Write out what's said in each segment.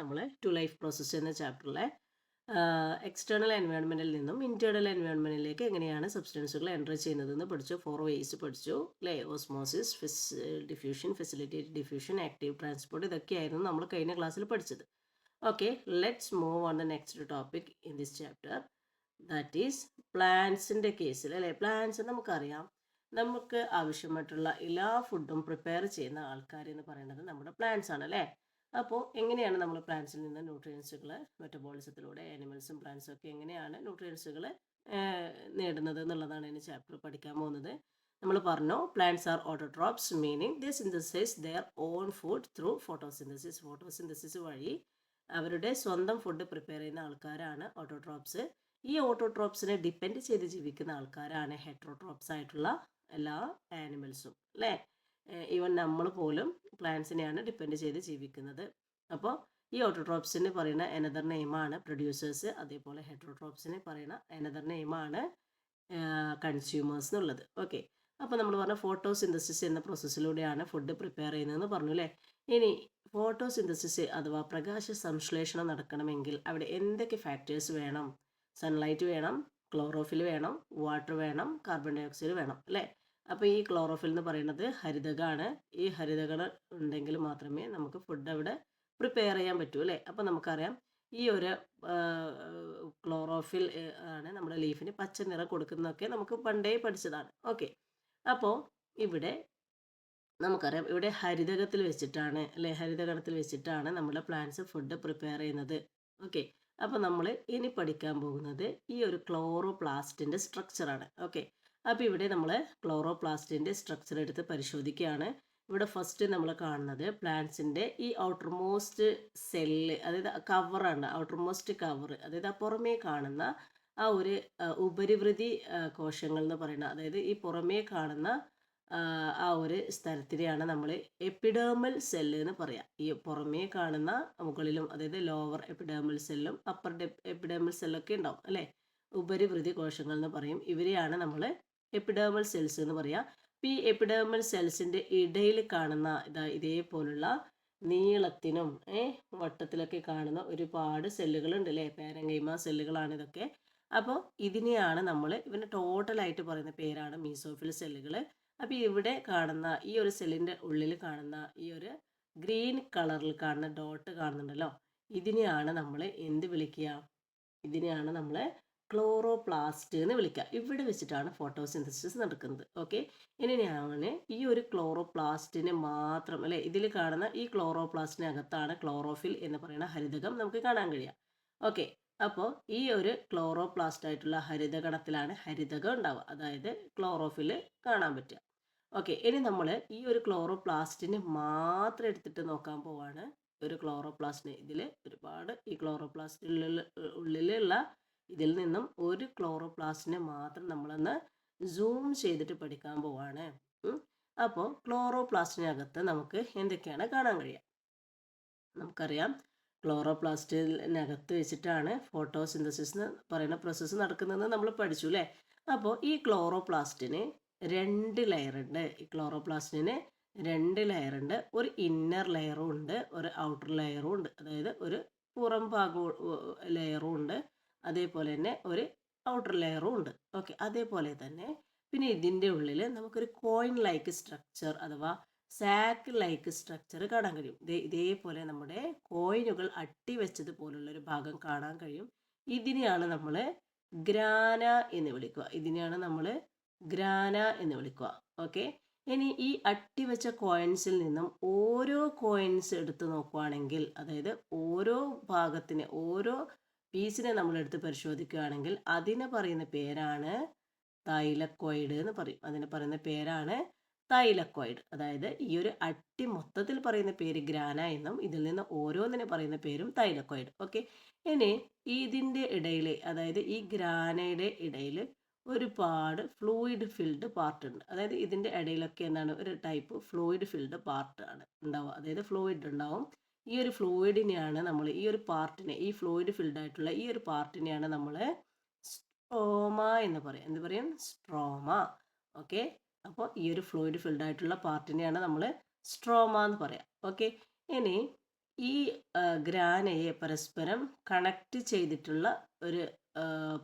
നമ്മൾ to life process എന്ന ചാപ്റ്ററിലെ external എൻവയോൺമെന്റിൽ നിന്നും ഇന്റേർണൽ എൻവയോൺമെന്റിലേക്ക് എങ്ങനെയാണ് സബ്സ്റ്റൻസുകൾ എന്റർ ചെയ്യുന്നതെന്ന് പഠിച്ചു. ഫോർ വേസ് പഠിച്ചു ലേ osmosis Fizz diffusion facilitate diffusion active transport ഇതൊക്കെയായിരുന്നു നമ്മൾ കഴിഞ്ഞ ക്ലാസ്സിൽ പഠിച്ചത്. Okay let's move on the next topic in this chapter that is പ്ലാന്റ്സിന്റെ കേസിൽ അല്ലേ പ്ലാന്റ്സ് നമുക്കറിയാം. നമുക്ക് ആവശ്യമായിട്ടുള്ള എല്ലാ ഫുഡും പ്രിപ്പയർ ചെയ്യുന്ന ആൾക്കാർ എന്ന് പറയുന്നത് നമ്മുടെ പ്ലാന്റ്സ് ആണ് അല്ലേ അപ്പോൾ എങ്ങനെയാണ് നമ്മൾ പ്ലാന്റ്സിൽ നിന്ന് ന്യൂട്രിയൻസുകൾ മെറ്റബോളിസത്തിലൂടെ ആനിമൽസും പ്ലാന്റ്സും ഒക്കെ എങ്ങനെയാണ് ന്യൂട്രിയൻസുകൾ നേടുന്നത് എന്നുള്ളതാണ് എന്റെ ചാപ്റ്റർ പഠിക്കാൻ പോകുന്നത്. നമ്മൾ പറഞ്ഞു plants are autotrophs meaning the synthesis their own food through photosynthesis photosynthesis വഴി അവരുടെ സ്വന്തം ഫുഡ് പ്രിപ്പയർ ചെയ്യുന്ന ആൾക്കാരാണ് ഓട്ടോട്രോപ്സ് ഈ ഓട്ടോട്രോപ്സിനെ ഡിപ്പെൻഡ് ചെയ്ത് ജീവിക്കുന്ന ആൾക്കാരാണ് ഹെട്രോട്രോപ്സ് ആയിട്ടുള്ള എല്ലാ ആനിമൽസും അല്ലേ? ഈവൻ നമ്മൾ പോലും പ്ലാന്റ്സിനെയാണ് ഡിപ്പെൻഡ് ചെയ്ത് ജീവിക്കുന്നത്. അപ്പോൾ ഈ ഓട്ടോട്രോപ്സിന് പറയുന്ന എനദർ നെയിമാണ് പ്രൊഡ്യൂസേഴ്സ് അതേപോലെ ഹെട്രോട്രോപ്സിന് പറയുന്ന എനദർ നെയിമാണ് കൺസ്യൂമേഴ്സ് എന്നുള്ളത്. ഓക്കെ അപ്പോൾ നമ്മൾ പറഞ്ഞ ഫോട്ടോസിന്തസിസ് എന്ന പ്രോസസ്സിലൂടെയാണ് ഫുഡ് പ്രിപ്പയർ ചെയ്യുന്നതെന്ന് പറഞ്ഞു അല്ലേ? ഇനി ഫോട്ടോസിന്തസിസ് അഥവാ പ്രകാശ സംശ്ലേഷണം നടക്കണമെങ്കിൽ അവിടെ എന്തൊക്കെ ഫാക്ടേഴ്സ് വേണം? സൺലൈറ്റ് വേണം ക്ലോറോഫിൽ വേണം വാട്ടർ വേണം കാർബൺ ഡൈ ഓക്സൈഡ് വേണം അല്ലേ? അപ്പോൾ ഈ ക്ലോറോഫിൽ എന്ന് പറയുന്നത് ഹരിതകമാണ് ഈ ഹരിതകൾ ഉണ്ടെങ്കിൽ മാത്രമേ നമുക്ക് ഫുഡ് അവിടെ പ്രിപ്പയർ ചെയ്യാൻ പറ്റൂ അല്ലേ? അപ്പോൾ നമുക്കറിയാം ഈ ഒരു ക്ലോറോഫിൽ ആണ് നമ്മുടെ ലീഫിന് പച്ച നിറം കൊടുക്കുന്നതൊക്കെ നമുക്ക് പണ്ടേ പഠിച്ചതാണ്. ഓക്കെ അപ്പോൾ ഇവിടെ നമുക്കറിയാം ഇവിടെ ഹരിതകത്തിൽ വെച്ചിട്ടാണ് അല്ലെ? ഹരിതകണത്തിൽ വെച്ചിട്ടാണ് നമ്മുടെ പ്ലാന്റ്സ് ഫുഡ് പ്രിപ്പയർ ചെയ്യുന്നത്. ഓക്കെ അപ്പോൾ നമ്മൾ ഇനി പഠിക്കാൻ പോകുന്നത് ഈ ഒരു ക്ലോറോപ്ലാസ്റ്റിന്റെ സ്ട്രക്ചറാണ് ഓക്കെ അപ്പോൾ ഇവിടെ നമ്മൾ ക്ലോറോപ്ലാസ്റ്റിന്റെ സ്ട്രക്ചർ എടുത്ത് പരിശോധിക്കുകയാണ്. ഇവിടെ ഫസ്റ്റ് നമ്മൾ കാണുന്നത് പ്ലാന്റ്സിന്റെ ഈ ഔട്ടർ മോസ്റ്റ് സെല്ല് അതായത് കവറാണ് ഔട്ടർ മോസ്റ്റ് കവർ അതായത് ആ പുറമേ കാണുന്ന ആ ഒരു ഉപരിവൃതി കോശങ്ങൾ എന്ന് പറയുന്ന അതായത് ഈ പുറമേ കാണുന്ന ആ ഒരു സ്ഥലത്തിനെയാണ് നമ്മൾ എപ്പിഡേമൽ സെല്ല് എന്ന് പറയാം. ഈ പുറമേ കാണുന്ന മുകളിലും അതായത് ലോവർ എപ്പിഡേമൽ സെല്ലും അപ്പർ എപ്പിഡേമൽ സെല്ലൊക്കെ ഉണ്ടാവും അല്ലേ? ഉപരിവൃതി കോശങ്ങൾ എന്ന് പറയും. ഇവരെയാണ് നമ്മൾ എപ്പിഡേമൽ സെൽസ് എന്ന് പറയാം. ഈ എപ്പിഡേമൽ സെൽസിന്റെ ഇടയിൽ കാണുന്ന ഇതാ ഇതേപോലുള്ള നീളത്തിനും വട്ടത്തിലൊക്കെ കാണുന്ന ഒരുപാട് സെല്ലുകളുണ്ട് അല്ലേ പാരങ്കൈമ സെല്ലുകളാണ് ഇതൊക്കെ. അപ്പോൾ ഇതിനെയാണ് നമ്മൾ ഇവന്റെ ടോട്ടലായിട്ട് പറയുന്ന പേരാണ് മീസോഫിൽ സെല്ലുകൾ അപ്പോൾ ഇവിടെ കാണുന്ന ഈ ഒരു സെല്ലിന്റെ ഉള്ളിൽ കാണുന്ന ഈ ഒരു ഗ്രീൻ കളറിൽ കാണുന്ന ഡോട്ട് കാണുന്നുണ്ടല്ലോ. ഇതിനെയാണ് നമ്മൾ എന്ത് വിളിക്കുക ഇതിനെയാണ് നമ്മൾ ക്ലോറോപ്ലാസ്റ്റ് എന്ന് വിളിക്കുക ഇവിടെ വെച്ചിട്ടാണ് ഫോട്ടോസിന്തസിസ് നടക്കുന്നത്. ഓക്കെ ഇങ്ങനെയാണ് ഈ ഒരു ക്ലോറോപ്ലാസ്റ്റിനെ മാത്രം അല്ലെ? ഇതിൽ കാണുന്ന ഈ ക്ലോറോപ്ലാസ്റ്റിനകത്താണ് ക്ലോറോഫിൽ എന്ന് പറയുന്ന ഹരിതകം നമുക്ക് കാണാൻ കഴിയുക. ഓക്കെ അപ്പോൾ ഈ ഒരു ക്ലോറോപ്ലാസ്റ്റ് ആയിട്ടുള്ള ഹരിതകണത്തിലാണ് ഹരിതകം ഉണ്ടാവുക. അതായത് ക്ലോറോഫിൽ കാണാൻ പറ്റുക. ഓക്കെ ഇനി നമ്മൾ ഈ ഒരു ക്ലോറോപ്ലാസ്റ്റിനെ മാത്രം എടുത്തിട്ട് നോക്കാൻ പോവാണ് ഒരു ക്ലോറോപ്ലാസ്റ്റിനെ. ഇതിൽ ഒരുപാട് ഈ ക്ലോറോപ്ലാസ്റ്റിനുള്ള ഉള്ളിലുള്ള ഇതിൽ നിന്നും ഒരു ക്ലോറോപ്ലാസ്റ്റിനെ മാത്രം നമ്മളൊന്ന് സൂം ചെയ്തിട്ട് പഠിക്കാൻ പോവാണ്. അപ്പോൾ ക്ലോറോപ്ലാസ്റ്റിനകത്ത് നമുക്ക് എന്തൊക്കെയാണ് കാണാൻ കഴിയുക? നമുക്കറിയാം ക്ലോറോപ്ലാസ്റ്റിനകത്ത് വെച്ചിട്ടാണ് ഫോട്ടോസിന്തസിസ് എന്ന് പറയുന്ന പ്രോസസ്സ് നടക്കുന്നതെന്ന് നമ്മൾ പഠിച്ചു അല്ലേ അപ്പോൾ ഈ ക്ലോറോപ്ലാസ്റ്റിന് രണ്ട് ലെയറുണ്ട് ഈ ക്ലോറോപ്ലാസ്റ്റിന് രണ്ട് ലെയറുണ്ട് ഒരു ഇന്നർ ലെയറും ഉണ്ട് ഒരു ഔട്ടർ ലെയറും ഉണ്ട്. അതായത് ഒരു പുറം ഭാഗവും ലെയറും ഉണ്ട്. അതേപോലെ തന്നെ ഒരു ഔട്ടർ ലെയറും ഉണ്ട്. ഓക്കെ അതേപോലെ തന്നെ പിന്നെ ഇതിന്റെ ഉള്ളിൽ നമുക്കൊരു കോയിൻ ലൈക്ക് സ്ട്രക്ചർ അഥവാ സാക്ക് ലൈക്ക് സ്ട്രക്ചർ കാണാൻ കഴിയും. ഇതേ ഇതേപോലെ നമ്മുടെ കോയിനുകൾ അട്ടിവെച്ചത് പോലുള്ളൊരു ഭാഗം കാണാൻ കഴിയും. ഇതിനെയാണ് നമ്മൾ ഗ്രാന എന്ന് വിളിക്കുക. ഇതിനെയാണ് നമ്മൾ ഗ്രാന എന്ന് വിളിക്കുക. ഓക്കെ ഇനി ഈ അട്ടിവെച്ച കോയിൻസിൽ നിന്നും ഓരോ കോയിൻസ് എടുത്ത് നോക്കുവാണെങ്കിൽ അതായത് ഓരോ ഭാഗത്തിന് ഓരോ പീസിനെ നമ്മൾ എടുത്ത് പരിശോധിക്കുകയാണെങ്കിൽ അതിനെ പറയുന്ന പേരാണ് തൈലക്കോയിഡ് എന്ന് പറയും. അതിനെ പറയുന്ന പേരാണ് തൈലക്കോയിഡ്. അതായത് ഈ ഒരു അട്ടി മൊത്തത്തിൽ പറയുന്ന പേര് ഗ്രാന എന്നും ഇതിൽ നിന്ന് ഓരോന്നിനെ പറയുന്ന പേരും തൈലക്കോയിഡ്. ഓക്കെ? ഇനി ഇതിന്റെ ഇടയിൽ അതായത് ഈ ഗ്രാനയുടെ ഇടയിൽ ഒരുപാട് ഫ്ലൂയിഡ് ഫിൽഡ് പാർട്ട് ഉണ്ട്. അതായത് ഇതിന്റെ ഇടയിലൊക്കെ എന്താണ്? ഒരു ടൈപ്പ് ഫ്ലൂയിഡ് ഫിൽഡ് പാർട്ട് ആണ് ഉണ്ടാവുക. അതായത് ഫ്ലൂയിഡ് ഉണ്ടാവും. ഈ ഒരു ഫ്ലൂയിഡിനെയാണ് നമ്മൾ ഈ ഒരു പാർട്ടിനെ ഈ ഫ്ലൂയിഡ് ഫിൽഡ് ആയിട്ടുള്ള ഈ ഒരു പാർട്ടിനെയാണ് നമ്മൾ സ്ട്രോമ എന്ന് പറയും. എന്ത് പറയും? സ്ട്രോമ ഓക്കെ അപ്പോൾ ഈ ഒരു ഫ്ലൂയിഡ് ഫിൽഡ് ആയിട്ടുള്ള പാർട്ടിനെയാണ് നമ്മൾ സ്ട്രോമ എന്ന് പറയാം. ഓക്കെ ഇനി ഈ ഗ്രാനയെ പരസ്പരം കണക്റ്റ് ചെയ്തിട്ടുള്ള ഒരു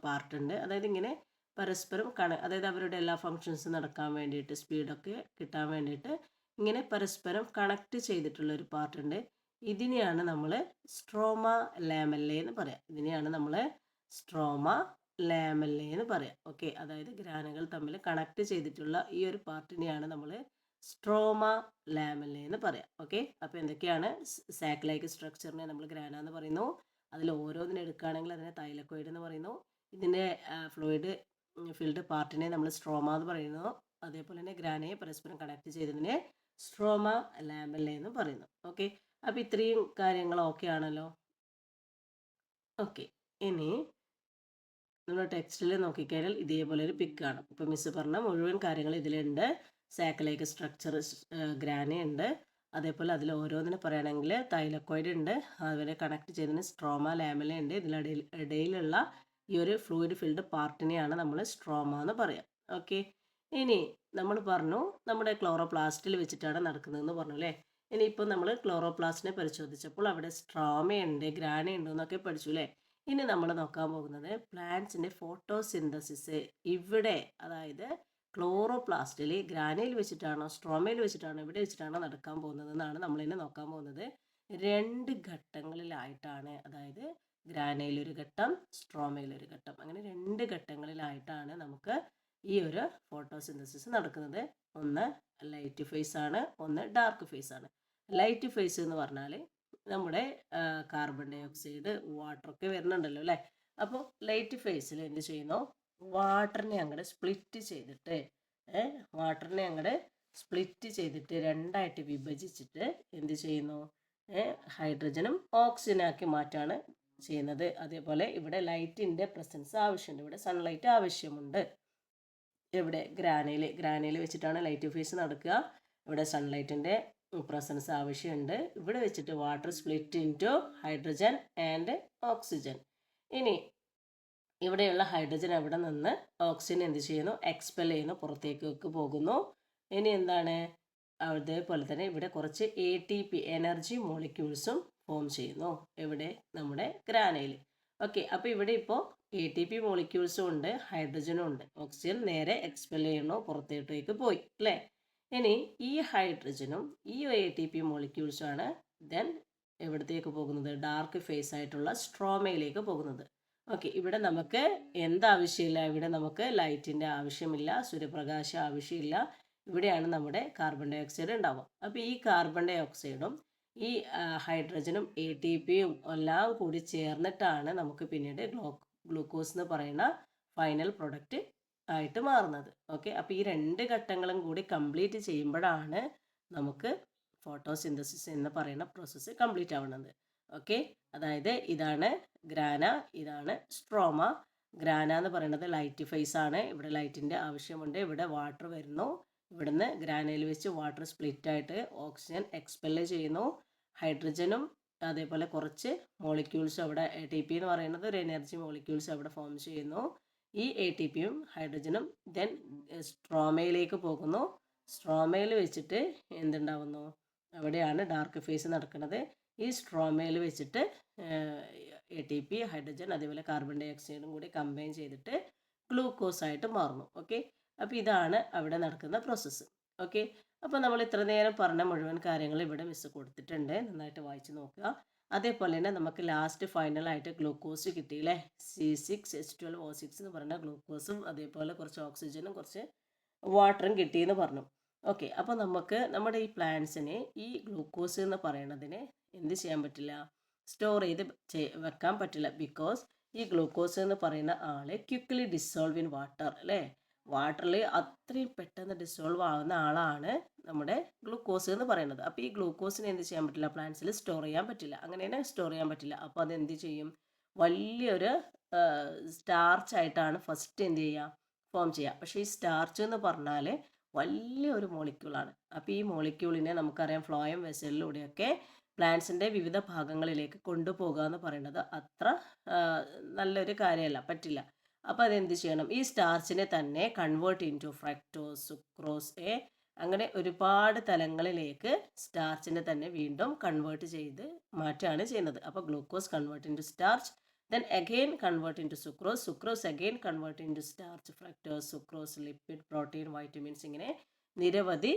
പാർട്ടുണ്ട്. അതായത് ഇങ്ങനെ പരസ്പരം കണ അതായത് അവരുടെ എല്ലാ ഫങ്ഷൻസും നടക്കാൻ വേണ്ടിയിട്ട് സ്പീഡൊക്കെ കിട്ടാൻ വേണ്ടിയിട്ട് ഇങ്ങനെ പരസ്പരം കണക്റ്റ് ചെയ്തിട്ടുള്ള ഒരു പാർട്ടുണ്ട്. ഇതിനെയാണ് നമ്മൾ സ്ട്രോമ ലാമല്ലേ എന്ന് പറയാം. ഇതിനെയാണ് നമ്മൾ സ്ട്രോമ ലാമല്ലേ എന്ന് പറയാം. ഓക്കെ അതായത് ഗ്രാനുകൾ തമ്മിൽ കണക്ട് ചെയ്തിട്ടുള്ള ഈ ഒരു പാർട്ടിനെയാണ് നമ്മൾ സ്ട്രോമ ലാമല്ലേ എന്ന് പറയാം. ഓക്കെ അപ്പോൾ എന്തൊക്കെയാണ്? സാക്ക് ലൈക്ക് സ്ട്രക്ചറിനെ നമ്മൾ ഗ്രാന എന്ന് പറയുന്നു. അതിൽ ഓരോന്നിനെ എടുക്കുകയാണെങ്കിൽ അതിനെ തൈലക്കോയിഡ് എന്ന് പറയുന്നു. ഇതിന്റെ ഫ്ലൂയിഡ് ഫിൽഡ് പാർട്ടിനെ നമ്മൾ സ്ട്രോമ എന്ന് പറയുന്നു. അതേപോലെ തന്നെ ഗ്രാനയെ പരസ്പരം കണക്ട് ചെയ്തതിനെ സ്ട്രോമ ലാമല്ലേ എന്ന് പറയുന്നു. ഓക്കെ അപ്പോൾ ഇത്രയും കാര്യങ്ങൾ ഓക്കെ ആണല്ലോ? ഓക്കെ ഇനി നമ്മൾ ടെക്സ്റ്റിൽ നോക്കിക്കഴിഞ്ഞാൽ ഇതേപോലെ ഒരു പിക്ക് കാണും. ഇപ്പോൾ മിസ് പറഞ്ഞ മുഴുവൻ കാര്യങ്ങൾ ഇതിലുണ്ട്. സാക്കലൈക്ക് സ്ട്രക്ചർ ഗ്രാനി ഉണ്ട്. അതേപോലെ അതിൽ ഓരോന്നിനെ പറയുകയാണെങ്കിൽ തൈലക്കോയിഡ് ഉണ്ട്. അതുപോലെ കണക്ട് ചെയ്തതിന് സ്ട്രോമ ലാമല ഉണ്ട്. ഇതിലിടയിൽ ഇടയിലുള്ള ഈ ഒരു ഫ്ലൂയിഡ് ഫിൽഡ് പാർട്ടിനെയാണ് നമ്മൾ സ്ട്രോമ എന്ന് പറയാം. ഓക്കെ ഇനി നമ്മൾ പറഞ്ഞു നമ്മുടെ ക്ലോറോപ്ലാസ്റ്റിൽ വെച്ചിട്ടാണ് നടക്കുന്നതെന്ന് പറഞ്ഞു അല്ലേ ഇനിയിപ്പോൾ നമ്മൾ ക്ലോറോപ്ലാസ്റ്റിനെ പരിശോധിച്ചപ്പോൾ അവിടെ സ്ട്രോമയുണ്ട് ഗ്രാനയുണ്ട് എന്നൊക്കെ പഠിച്ചു അല്ലേ ഇനി നമ്മൾ നോക്കാൻ പോകുന്നത് പ്ലാന്റ്സിന്റെ ഫോട്ടോസിന്തസിസ് ഇവിടെ അതായത് ക്ലോറോപ്ലാസ്റ്റിൽ ഗ്രാനയിൽ വെച്ചിട്ടാണോ സ്ട്രോമയിൽ വെച്ചിട്ടാണോ ഇവിടെ വെച്ചിട്ടാണോ നടക്കാൻ പോകുന്നത് എന്നാണ് നമ്മളിനെ നോക്കാൻ പോകുന്നത്. രണ്ട് ഘട്ടങ്ങളിലായിട്ടാണ് അതായത് ഗ്രാനയിലൊരു ഘട്ടം സ്ട്രോമയിലൊരു ഘട്ടം. അങ്ങനെ രണ്ട് ഘട്ടങ്ങളിലായിട്ടാണ് നമുക്ക് ഈ ഒരു ഫോട്ടോസിന്തസിസ് നടക്കുന്നത്. ഒന്ന് ലൈറ്റ് ഫേസ് ആണ് ഒന്ന് ഡാർക്ക് ഫേസ് ആണ്. ലൈറ്റ് ഫേസ് എന്ന് പറഞ്ഞാൽ നമ്മുടെ കാർബൺ ഡൈ ഓക്സൈഡ് വാട്ടറൊക്കെ വരുന്നുണ്ടല്ലോ അല്ലേ? അപ്പോൾ ലൈറ്റ് ഫേസിൽ എന്ത് ചെയ്യുന്നു? വാട്ടറിനെ അങ്ങോട്ട് സ്പ്ലിറ്റ് ചെയ്തിട്ട് വാട്ടറിനെ അങ്ങോട്ട് സ്പ്ലിറ്റ് ചെയ്തിട്ട് രണ്ടായിട്ട് വിഭജിച്ചിട്ട് എന്ത് ചെയ്യുന്നു? ഹൈഡ്രജനും ഓക്സിജനാക്കി മാറ്റാണ് ചെയ്യുന്നത്. അതേപോലെ ഇവിടെ ലൈറ്റിന്റെ പ്രസൻസ് ആവശ്യമുണ്ട്. ഇവിടെ സൺലൈറ്റ് ആവശ്യമുണ്ട്. ഇവിടെ ഗ്രാനയിൽ ഗ്രാനയിൽ വെച്ചിട്ടാണ് ലൈറ്റ് ഫേസ് നടക്കുക. ഇവിടെ സൺലൈറ്റിന്റെ പ്രസൻസ് ആവശ്യമുണ്ട്. ഇവിടെ വെച്ചിട്ട് water split into hydrogen and oxygen ഇനി ഇവിടെയുള്ള ഹൈഡ്രജൻ അവിടെ നിന്ന് ഓക്സിജൻ എന്ത് ചെയ്യുന്നു? എക്സ്പെൽ ചെയ്യുന്നു. പുറത്തേക്ക് പോകുന്നു. ഇനി എന്താണ്? അതേപോലെ തന്നെ ഇവിടെ കുറച്ച് എ ടി പി എനർജി മോളിക്യൂൾസും ഫോം ചെയ്യുന്നു. ഇവിടെ നമ്മുടെ ഗ്രാനയിൽ ഓക്കെ അപ്പോൾ ഇവിടെ ഇപ്പോൾ എ ടി പി മോളിക്യൂൾസും ഉണ്ട് ഹൈഡ്രജനും ഉണ്ട്. ഓക്സിജൻ നേരെ എക്സ്പെൽ ചെയ്യണോ പുറത്തേട്ടേക്ക് പോയി അല്ലേ? ഇനി ഈ ഹൈഡ്രജനും ഈ എ ടി പി മോളിക്യൂൾസും ആണ് ദെൻ എവിടത്തേക്ക് പോകുന്നത്? ഡാർക്ക് ഫേസ് ആയിട്ടുള്ള സ്ട്രോമയിലേക്ക് പോകുന്നത്. ഓക്കെ ഇവിടെ നമുക്ക് എന്താവശ്യമില്ല ഇവിടെ നമുക്ക് ലൈറ്റിന്റെ ആവശ്യമില്ല സൂര്യപ്രകാശം ആവശ്യമില്ല. ഇവിടെയാണ് നമ്മുടെ കാർബൺ ഡൈ ഓക്സൈഡ് ഉണ്ടാവുക. അപ്പോൾ ഈ കാർബൺ ഡൈ ഓക്സൈഡും ഈ ഹൈഡ്രജനും എ ടി പിയും എല്ലാം കൂടി ചേർന്നിട്ടാണ് നമുക്ക് പിന്നീട് ഗ്ലോ ഗ്ലൂക്കോസ് എന്ന് പറയുന്ന ഫൈനൽ പ്രൊഡക്റ്റ് ആയിട്ട് മാറുന്നത്. ഓക്കെ അപ്പോൾ ഈ രണ്ട് ഘട്ടങ്ങളും കൂടി കംപ്ലീറ്റ് ചെയ്യുമ്പോഴാണ് നമുക്ക് ഫോട്ടോസിന്തസിസ് എന്ന് പറയുന്ന പ്രോസസ്സ് കംപ്ലീറ്റ് ആവുന്നത്. ഓക്കെ അതായത് ഇതാണ് ഗ്രാന ഇതാണ് സ്ട്രോമ ഗ്രാന എന്ന് പറയുന്നത് ലൈറ്റ് ഫേസ് ആണ്. ഇവിടെ ലൈറ്റിന്റെ ആവശ്യമുണ്ട്. ഇവിടെ വാട്ടർ വരുന്നു. ഇവിടുന്ന് ഗ്രാനയിൽ വെച്ച് വാട്ടർ സ്പ്ലിറ്റ് ആയിട്ട് ഓക്സിജൻ എക്സ്പെൽ ചെയ്യുന്നു. ഹൈഡ്രജനും അതേപോലെ കുറച്ച് മോളിക്യൂൾസ് അവിടെ എ ടി പി എന്ന് പറയുന്നത് ഒരു എനർജി മോളിക്യൂൾസ് അവിടെ ഫോം ചെയ്യുന്നു. ഈ എ ടി പിയും ഹൈഡ്രജനും ദെൻ സ്ട്രോമയിലേക്ക് പോകുന്നു. സ്ട്രോമയിൽ വെച്ചിട്ട് എന്തുണ്ടാവുന്നു? അവിടെയാണ് ഡാർക്ക് ഫേസ് നടക്കുന്നത്. ഈ സ്ട്രോമയിൽ വെച്ചിട്ട് എ ടി പി ഹൈഡ്രജൻ അതേപോലെ കാർബൺ ഡൈ ഓക്സൈഡും കൂടി കമ്പൈൻ ചെയ്തിട്ട് ഗ്ലൂക്കോസ് ആയിട്ട് മാറുന്നു. ഓക്കെ അപ്പോൾ ഇതാണ് അവിടെ നടക്കുന്ന പ്രോസസ്സ് ഓക്കെ അപ്പോൾ നമ്മൾ ഇത്ര നേരം പറഞ്ഞ മുഴുവൻ കാര്യങ്ങൾ ഇവിടെ മിസ് കൊടുത്തിട്ടുണ്ട്. നന്നായിട്ട് വായിച്ച് നോക്കുക. അതേപോലെ തന്നെ നമുക്ക് ലാസ്റ്റ് ഫൈനലായിട്ട് ഗ്ലൂക്കോസ് കിട്ടിയില്ലേ? C six H twelve O six എന്ന് പറഞ്ഞ ഗ്ലൂക്കോസും അതേപോലെ കുറച്ച് ഓക്സിജനും കുറച്ച് വാട്ടറും കിട്ടിയെന്ന് പറഞ്ഞു. ഓക്കെ അപ്പോൾ നമുക്ക് നമ്മുടെ ഈ പ്ലാന്റ്സിനെ ഈ ഗ്ലൂക്കോസ് എന്ന് പറയുന്നതിനെ എന്ത് ചെയ്യാൻ പറ്റില്ല? സ്റ്റോർ ചെയ്ത് വെക്കാൻ പറ്റില്ല. ബിക്കോസ് ഈ ഗ്ലൂക്കോസ് എന്ന് പറയുന്ന ആൾ ക്വിക്ക്ലി ഡിസോൾവ് ഇൻ വാട്ടർ അല്ലേ? വാട്ടറിൽ അത്രയും പെട്ടെന്ന് ഡിസോൾവ് ആവുന്ന ആളാണ് നമ്മുടെ ഗ്ലൂക്കോസ് എന്ന് പറയുന്നത്. അപ്പോൾ ഈ ഗ്ലൂക്കോസിനെ എന്ത് ചെയ്യാൻ പറ്റില്ല? പ്ലാന്റ്സിൽ സ്റ്റോർ ചെയ്യാൻ പറ്റില്ല. അങ്ങനെ തന്നെ സ്റ്റോർ ചെയ്യാൻ പറ്റില്ല. അപ്പോൾ അതെന്ത് ചെയ്യും? വലിയൊരു സ്റ്റാർച്ച് ആയിട്ടാണ് ഫസ്റ്റ് എന്ത് ചെയ്യുക ഫോം ചെയ്യുക പക്ഷേ ഈ സ്റ്റാർച്ച് എന്ന് പറഞ്ഞാൽ വലിയൊരു മോളിക്യൂളാണ് അപ്പോൾ ഈ മോളിക്യൂളിനെ നമുക്കറിയാം ഫ്ലോയം വെസലിലൂടെയൊക്കെ പ്ലാന്റ്സിന്റെ വിവിധ ഭാഗങ്ങളിലേക്ക് കൊണ്ടുപോകുക എന്ന് പറയുന്നത് അത്ര നല്ലൊരു കാര്യമല്ല. പറ്റില്ല. അപ്പോൾ അതെന്ത് ചെയ്യണം? ഈ സ്റ്റാർച്ചിനെ തന്നെ convert into fructose sucrose എ അങ്ങനെ ഒരുപാട് തലങ്ങളിലേക്ക് സ്റ്റാർച്ചിനെ തന്നെ വീണ്ടും കൺവേർട്ട് ചെയ്ത് മാറ്റുകയാണ് ചെയ്യുന്നത്. അപ്പോൾ glucose convert into starch then again convert into sucrose sucrose again convert into starch fructose sucrose lipid protein vitamins ഇങ്ങനെ നിരവധി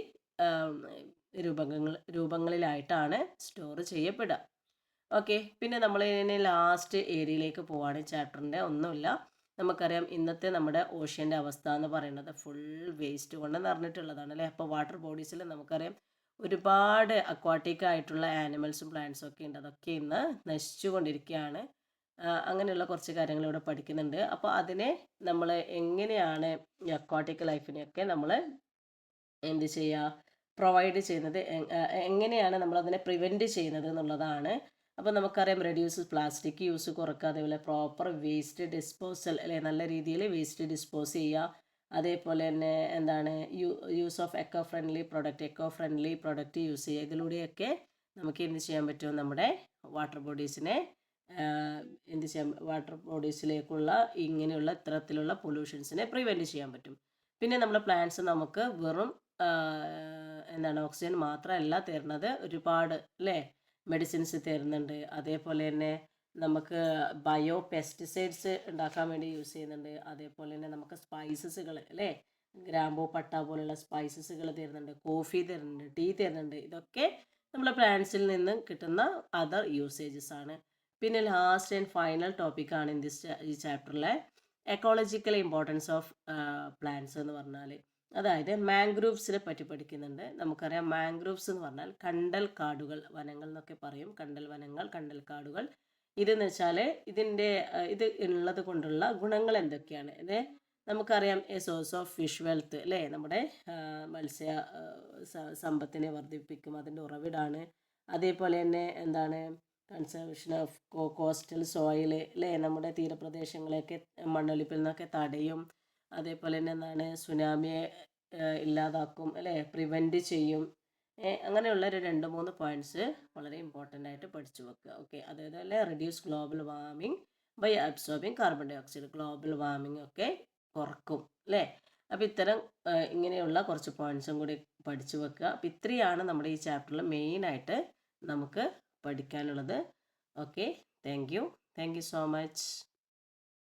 രൂപങ്ങൾ രൂപങ്ങളിലായിട്ടാണ് സ്റ്റോർ ചെയ്യപ്പെടുക. ഓക്കെ പിന്നെ നമ്മൾ ഇതിനെ ലാസ്റ്റ് ഏരിയയിലേക്ക് പോവാണ്. ചാപ്റ്ററിന്റെ ഒന്നുമില്ല. നമുക്കറിയാം ഇന്നത്തെ നമ്മുടെ ഓഷ്യന്റെ അവസ്ഥ എന്ന് പറയുന്നത് ഫുൾ വേസ്റ്റ് കൊണ്ട് നിറഞ്ഞിട്ടുള്ളതാണ് അല്ലേ അപ്പോൾ വാട്ടർ ബോഡീസിൽ നമുക്കറിയാം ഒരുപാട് അക്വാട്ടിക് ആയിട്ടുള്ള ആനിമൽസും പ്ലാന്റ്സും ഒക്കെ ഉണ്ട്. അതൊക്കെ ഇന്ന് നശിച്ചു കൊണ്ടിരിക്കുകയാണ്. അങ്ങനെയുള്ള കുറച്ച് കാര്യങ്ങൾ ഇവിടെ പഠിക്കുന്നുണ്ട്. അപ്പോൾ അതിനെ നമ്മൾ എങ്ങനെയാണ് ഈ അക്വാട്ടിക് ലൈഫിനെയൊക്കെ നമ്മൾ എന്ത് ചെയ്യുക? പ്രൊവൈഡ് ചെയ്യുന്നത് എങ്ങനെയാണ് നമ്മൾ അതിനെ പ്രിവെന്റ് ചെയ്യുന്നത് എന്നുള്ളതാണ് അപ്പോൾ നമുക്കറിയാം റെഡ്യൂസ് പ്ലാസ്റ്റിക് യൂസ് കുറക്കുക അതേപോലെ പ്രോപ്പർ വേസ്റ്റ് ഡിസ്പോസൽ അല്ലെ നല്ല രീതിയിൽ വേസ്റ്റ് ഡിസ്പോസ് ചെയ്യുക. അതേപോലെ തന്നെ എന്താണ് you use of eco friendly product eco friendly product use ചെയ്യുക. ഇതിലൂടെയൊക്കെ നമുക്ക് എന്ത് ചെയ്യാൻ പറ്റും? നമ്മുടെ വാട്ടർ ബോഡീസിനെ എന്ത് ചെയ്യാൻ വാട്ടർ ബോഡീസിലേക്കുള്ള ഇങ്ങനെയുള്ള ഇത്തരത്തിലുള്ള പൊല്യൂഷൻസിനെ പ്രിവെന്റ് ചെയ്യാൻ പറ്റും. പിന്നെ നമ്മുടെ പ്ലാന്റ്സ് നമുക്ക് വെറും എന്താണ് ഓക്സിജൻ മാത്രമല്ല തരുന്നത് ഒരുപാട് അല്ലേ? മെഡിസിൻസ് തരുന്നുണ്ട്. അതേപോലെ തന്നെ നമുക്ക് ബയോ പെസ്റ്റിസൈഡ്സ് ഉണ്ടാക്കാൻ വേണ്ടി യൂസ് ചെയ്യുന്നുണ്ട്. അതേപോലെ തന്നെ നമുക്ക് സ്പൈസസുകൾ അല്ലേ? ഗ്രാമ്പോ പട്ട പോലുള്ള സ്പൈസസുകൾ തരുന്നുണ്ട്. കോഫി തരുന്നുണ്ട് ടീ തരുന്നുണ്ട്. ഇതൊക്കെ നമ്മളെ പ്ലാന്റ്സിൽ നിന്ന് കിട്ടുന്ന അതർ യൂസേജസ് ആണ്. പിന്നെ ലാസ്റ്റ് ആൻഡ് ഫൈനൽ ടോപ്പിക്കാണ് ഇൻ ദിസ് ഈ ചാപ്റ്ററിലെ എക്കോളജിക്കൽ ഇമ്പോർട്ടൻസ് ഓഫ് പ്ലാന്റ്സ് എന്ന് പറഞ്ഞാൽ അതായത് മാംഗ്രൂവ്സിനെ പറ്റി പഠിക്കുന്നുണ്ട്. നമുക്കറിയാം മാംഗ്രൂവ്സ് എന്ന് പറഞ്ഞാൽ കണ്ടൽ കാടുകൾ വനങ്ങൾ എന്നൊക്കെ പറയും. കണ്ടൽ വനങ്ങൾ കണ്ടൽ കാടുകൾ. ഇതെന്ന് വെച്ചാൽ ഇതിന്റെ ഇത് ഉള്ളത് കൊണ്ടുള്ള ഗുണങ്ങൾ എന്തൊക്കെയാണ്? ഇത് നമുക്കറിയാം a source of fish wealth അല്ലേ? നമ്മുടെ മത്സ്യ സമ്പത്തിനെ വർദ്ധിപ്പിക്കും അതിന്റെ ഉറവിടാണ്. അതേപോലെ തന്നെ എന്താണ്? കൺസർവേഷൻ ഓഫ് കോസ്റ്റൽ സോയിൽ അല്ലേ? നമ്മുടെ തീരപ്രദേശങ്ങളെയൊക്കെ മണ്ണൊലിപ്പിൽ നിന്നൊക്കെ തടയും. അതേപോലെ തന്നെ എന്താണ് സുനാമിയെ ഇല്ലാതാക്കും അല്ലേ? പ്രിവെന്റ് ചെയ്യും. അങ്ങനെയുള്ള ഒരു രണ്ട് മൂന്ന് പോയിന്റ്സ് വളരെ ഇമ്പോർട്ടന്റ് ആയിട്ട് പഠിച്ചു വെക്കുക. ഓക്കെ അതേപോലെ reduce global warming by absorbing carbon dioxide global warming ഒക്കെ കുറക്കും അല്ലേ? അപ്പോൾ ഇത്തരം ഇങ്ങനെയുള്ള കുറച്ച് പോയിന്റ്സും കൂടി പഠിച്ചു വെക്കുക. അപ്പോൾ ഇത്രയാണ് നമ്മുടെ ഈ ചാപ്റ്ററിൽ മെയിനായിട്ട് നമുക്ക് പഠിക്കാനുള്ളത്. Okay thank you thank you so much